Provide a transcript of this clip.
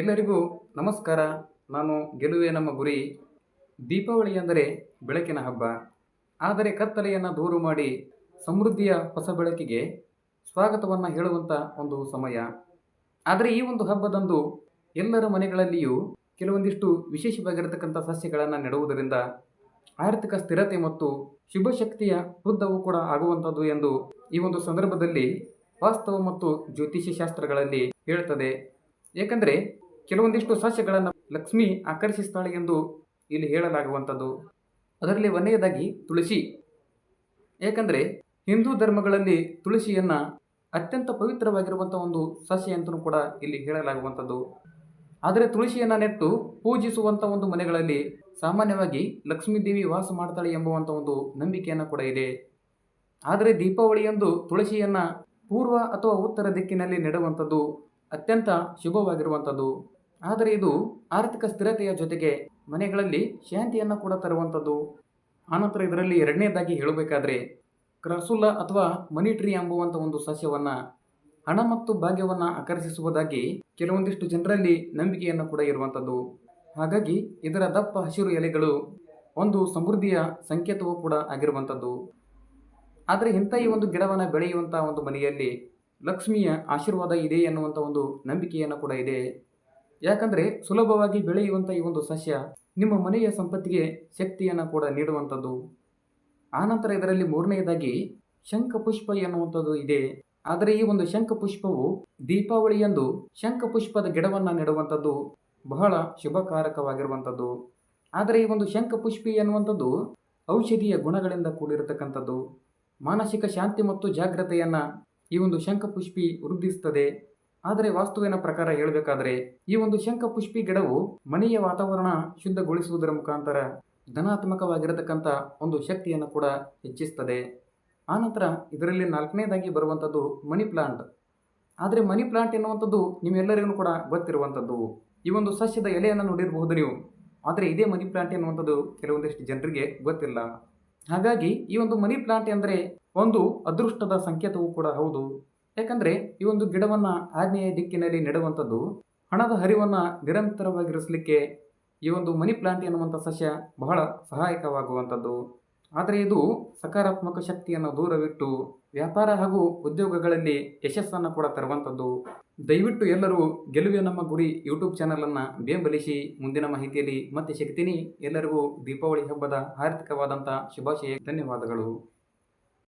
ಎಲ್ಲರಿಗೂ ನಮಸ್ಕಾರ. ನಾನು ಗೆಲುವೆ ನಮ್ಮ ಗುರಿ ದೀಪಾವಳಿ ಎಂದರೆ ಬೆಳಕಿನ ಹಬ್ಬ. ಆದರೆ ಕತ್ತಲೆಯನ್ನು ದೂರು ಮಾಡಿ ಸಮೃದ್ಧಿಯ ಹೊಸ ಬೆಳಕಿಗೆ ಸ್ವಾಗತವನ್ನು ಹೇಳುವಂಥ ಒಂದು ಸಮಯ. ಆದರೆ ಈ ಒಂದು ಹಬ್ಬದಂದು ಎಲ್ಲರ ಮನೆಗಳಲ್ಲಿಯೂ ಕೆಲವೊಂದಿಷ್ಟು ವಿಶೇಷವಾಗಿರತಕ್ಕಂಥ ಸಸ್ಯಗಳನ್ನು ನೆಡುವುದರಿಂದ ಆರ್ಥಿಕ ಸ್ಥಿರತೆ ಮತ್ತು ಶುಭ ಶಕ್ತಿಯ ವೃದ್ಧವು ಕೂಡ ಆಗುವಂಥದ್ದು ಎಂದು ಈ ಒಂದು ಸಂದರ್ಭದಲ್ಲಿ ವಾಸ್ತವ ಮತ್ತು ಜ್ಯೋತಿಷ್ಯ ಶಾಸ್ತ್ರಗಳಲ್ಲಿ ಹೇಳ್ತದೆ. ಏಕೆಂದರೆ ಕೆಲವೊಂದಿಷ್ಟು ಸಸ್ಯಗಳನ್ನು ಲಕ್ಷ್ಮಿ ಆಕರ್ಷಿಸ್ತಾಳೆ ಎಂದು ಇಲ್ಲಿ ಹೇಳಲಾಗುವಂಥದ್ದು. ಅದರಲ್ಲಿ ಒಂದನೆಯದಾಗಿ ತುಳಸಿ. ಏಕೆಂದರೆ ಹಿಂದೂ ಧರ್ಮಗಳಲ್ಲಿ ತುಳಸಿಯನ್ನು ಅತ್ಯಂತ ಪವಿತ್ರವಾಗಿರುವಂಥ ಒಂದು ಸಸ್ಯ ಅಂತಲೂ ಕೂಡ ಇಲ್ಲಿ ಹೇಳಲಾಗುವಂಥದ್ದು. ಆದರೆ ತುಳಸಿಯನ್ನು ನೆಟ್ಟು ಪೂಜಿಸುವಂಥ ಒಂದು ಮನೆಗಳಲ್ಲಿ ಸಾಮಾನ್ಯವಾಗಿ ಲಕ್ಷ್ಮೀ ದೇವಿ ವಾಸ ಮಾಡ್ತಾಳೆ ಎಂಬುವಂಥ ಒಂದು ನಂಬಿಕೆಯನ್ನು ಕೂಡ ಇದೆ. ಆದರೆ ದೀಪಾವಳಿಯಂದು ತುಳಸಿಯನ್ನು ಪೂರ್ವ ಅಥವಾ ಉತ್ತರ ದಿಕ್ಕಿನಲ್ಲಿ ನೆಡುವಂಥದ್ದು ಅತ್ಯಂತ ಶುಭವಾಗಿರುವಂಥದ್ದು. ಆದರೆ ಇದು ಆರ್ಥಿಕ ಸ್ಥಿರತೆಯ ಜೊತೆಗೆ ಮನೆಗಳಲ್ಲಿ ಶಾಂತಿಯನ್ನು ಕೂಡ ತರುವಂಥದ್ದು. ಆನಂತರ ಇದರಲ್ಲಿ ಎರಡನೇದಾಗಿ ಹೇಳಬೇಕಾದ್ರೆ ಕ್ರಸುಲ್ಲ ಅಥವಾ ಮನಿ ಟ್ರೀ ಎಂಬುವಂಥ ಒಂದು ಸಸ್ಯವನ್ನು ಹಣ ಮತ್ತು ಭಾಗ್ಯವನ್ನು ಆಕರ್ಷಿಸುವುದಾಗಿ ಕೆಲವೊಂದಿಷ್ಟು ಜನರಲ್ಲಿ ನಂಬಿಕೆಯನ್ನು ಕೂಡ ಇರುವಂಥದ್ದು. ಹಾಗಾಗಿ ಇದರ ದಪ್ಪ ಹಸಿರು ಎಲೆಗಳು ಒಂದು ಸಮೃದ್ಧಿಯ ಸಂಕೇತವೂ ಕೂಡ ಆಗಿರುವಂಥದ್ದು. ಆದರೆ ಇಂಥ ಈ ಒಂದು ಗಿಡವನ್ನು ಬೆಳೆಯುವಂಥ ಒಂದು ಮನೆಯಲ್ಲಿ ಲಕ್ಷ್ಮಿಯ ಆಶೀರ್ವಾದ ಇದೆ ಎನ್ನುವಂಥ ಒಂದು ನಂಬಿಕೆಯನ್ನು ಕೂಡ ಇದೆ. ಯಾಕಂದರೆ ಸುಲಭವಾಗಿ ಬೆಳೆಯುವಂಥ ಈ ಒಂದು ಸಸ್ಯ ನಿಮ್ಮ ಮನೆಯ ಸಂಪತ್ತಿಗೆ ಶಕ್ತಿಯನ್ನು ಕೂಡ ನೀಡುವಂಥದ್ದು. ಆನಂತರ ಇದರಲ್ಲಿ ಮೂರನೆಯದಾಗಿ ಶಂಖಪುಷ್ಪ ಎನ್ನುವಂಥದ್ದು ಇದೆ. ಆದರೆ ಈ ಒಂದು ಶಂಖಪುಷ್ಪವು ದೀಪಾವಳಿಯಂದು ಶಂಖಪುಷ್ಪದ ಗಿಡವನ್ನು ನೆಡುವಂಥದ್ದು ಬಹಳ ಶುಭಕಾರಕವಾಗಿರುವಂಥದ್ದು. ಆದರೆ ಈ ಒಂದು ಶಂಖಪುಷ್ಪಿ ಎನ್ನುವಂಥದ್ದು ಔಷಧೀಯ ಗುಣಗಳಿಂದ ಕೂಡಿರತಕ್ಕಂಥದ್ದು. ಮಾನಸಿಕ ಶಾಂತಿ ಮತ್ತು ಜಾಗ್ರತೆಯನ್ನು ಈ ಒಂದು ಶಂಖಪುಷ್ಪಿ ವೃದ್ಧಿಸುತ್ತದೆ ಆದರೆ ವಾಸ್ತುವಿನ ಪ್ರಕಾರ ಹೇಳಬೇಕಾದ್ರೆ, ಈ ಒಂದು ಶಂಖಪುಷ್ಪಿ ಗಿಡವು ಮನೆಯ ವಾತಾವರಣ ಶುದ್ಧಗೊಳಿಸುವುದರ ಮುಖಾಂತರ ಧನಾತ್ಮಕವಾಗಿರತಕ್ಕಂಥ ಒಂದು ಶಕ್ತಿಯನ್ನು ಕೂಡ ಹೆಚ್ಚಿಸ್ತದೆ. ಆನಂತರ ಇದರಲ್ಲಿ ನಾಲ್ಕನೇದಾಗಿ ಬರುವಂಥದ್ದು ಮನಿ ಪ್ಲಾಂಟ್. ಆದರೆ ಮನಿ ಪ್ಲಾಂಟ್ ಎನ್ನುವಂಥದ್ದು ನಿಮ್ಮೆಲ್ಲರಿಗೂ ಕೂಡ ಗೊತ್ತಿರುವಂಥದ್ದು. ಈ ಒಂದು ಸಸ್ಯದ ಎಲೆಯನ್ನು ನೋಡಿರಬಹುದು ನೀವು. ಆದರೆ ಇದೇ ಮನಿ ಪ್ಲಾಂಟ್ ಎನ್ನುವಂಥದ್ದು ಕೆಲವೊಂದಿಷ್ಟು ಜನರಿಗೆ ಗೊತ್ತಿಲ್ಲ. ಹಾಗಾಗಿ ಈ ಒಂದು ಮನಿ ಪ್ಲಾಂಟ್ ಎಂದರೆ ಒಂದು ಅದೃಷ್ಟದ ಸಂಕೇತವೂ ಕೂಡ ಹೌದು. ಯಾಕಂದರೆ ಈ ಒಂದು ಗಿಡವನ್ನು ಆಗ್ನೇಯ ದಿಕ್ಕಿನಲ್ಲಿ ನೆಡುವಂಥದ್ದು ಹಣದ ಹರಿವನ್ನು ನಿರಂತರವಾಗಿರಿಸಲಿಕ್ಕೆ ಈ ಒಂದು ಮನಿ ಪ್ಲಾಂಟ್ ಎನ್ನುವಂಥ ಸಸ್ಯ ಬಹಳ ಸಹಾಯಕವಾಗುವಂಥದ್ದು. ಆದರೆ ಇದು ಸಕಾರಾತ್ಮಕ ಶಕ್ತಿಯನ್ನು ದೂರವಿಟ್ಟು ವ್ಯಾಪಾರ ಹಾಗೂ ಉದ್ಯೋಗಗಳಲ್ಲಿ ಯಶಸ್ಸನ್ನು ಕೂಡ ತರುವಂಥದ್ದು. ದಯವಿಟ್ಟು ಎಲ್ಲರೂ ಗೆಲುವೆ ನಮ್ಮ ಗುರಿ ಯೂಟ್ಯೂಬ್ ಚಾನಲನ್ನು ಬೆಂಬಲಿಸಿ ಮುಂದಿನ ಮಾಹಿತಿಯಲ್ಲಿ ಮತ್ತೆ ಸಿಗ್ತೀನಿ. ಎಲ್ಲರಿಗೂ ದೀಪಾವಳಿ ಹಬ್ಬದ ಹಾರ್ದಿಕವಾದಂಥ ಶುಭಾಶಯ, ಧನ್ಯವಾದಗಳು.